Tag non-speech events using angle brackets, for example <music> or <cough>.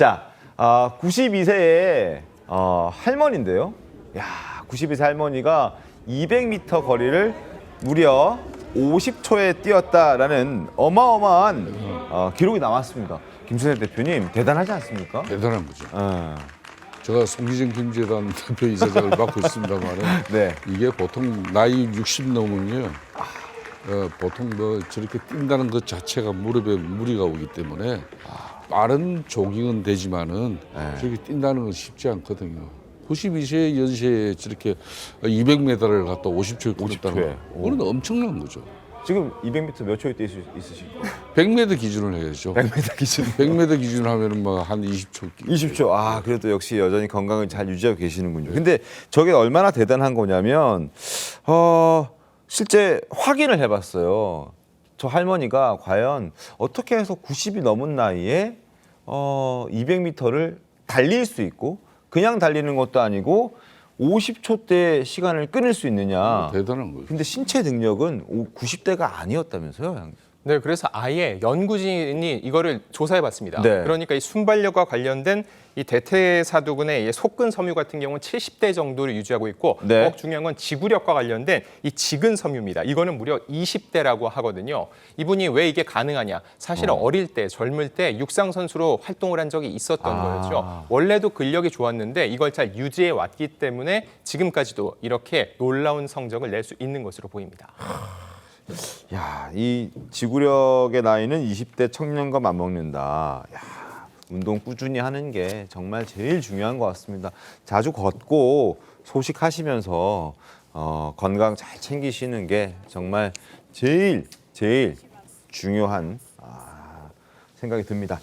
자, 아, 92세의 어, 할머니인데요. 야, 92세 할머니가 200m 거리를 무려 50초에 뛰었다라는 어마어마한 어, 기록이 나왔습니다. 김순애 대표님 대단하지 않습니까? 대단한 거죠. 어, 제가 송기정 김재단 대표 이사장을 맡고 있습니다만은 <laughs> 네. 이게 보통 나이 60 넘으면요. 어, 보통 뭐 저렇게 뛴다는 것 자체가 무릎에 무리가 오기 때문에 빠른 조깅은 되지만은 네. 저렇게 뛴다는 건 쉽지 않거든요. 92세 연세에 저렇게 200m를 갖다 50초에 50초에. 뛰었다는 거. 그건 엄청난 거죠. 지금 200m 몇 초에 뛸 수 있으실까요? 100m 기준을 해야죠. 100m 기준. 100m 기준 하면은 뭐한 20초. 20초. 아, 그래도 역시 여전히 건강을 잘 유지하고 계시는군요. 근데 저게 얼마나 대단한 거냐면, 어, 실제 확인을 해봤어요. 저 할머니가 과연 어떻게 해서 90이 넘은 나이에 어, 200m를 달릴 수 있고, 그냥 달리는 것도 아니고, 50초 대 시간을 끊을 수 있느냐. 대단한 거죠. 근데 신체 능력은 90대가 아니었다면서요, 양 네, 그래서 아예 연구진이 이거를 조사해 봤습니다. 네. 그러니까 이 순발력과 관련된 이 대퇴사두근의 이 속근 섬유 같은 경우는 70대 정도를 유지하고 있고 네. 더욱 중요한 건 지구력과 관련된 이 지근 섬유입니다. 이거는 무려 20대라고 하거든요. 이분이 왜 이게 가능하냐? 사실은 어. 릴 때 젊을 때 육상 선수로 활동을 한 적이 있었던 아. 거였죠. 원래도 근력이 좋았는데 이걸 잘 유지해 왔기 때문에 지금까지도 이렇게 놀라운 성적을 낼 수 있는 것으로 보입니다. 야, 이 지구력의 나이는 20대 청년과 맞먹는다. 야, 운동 꾸준히 하는 게 정말 제일 중요한 것 같습니다. 자주 걷고 소식하시면서 어, 건강 잘 챙기시는 게 정말 제일 제일 중요한 아, 생각이 듭니다.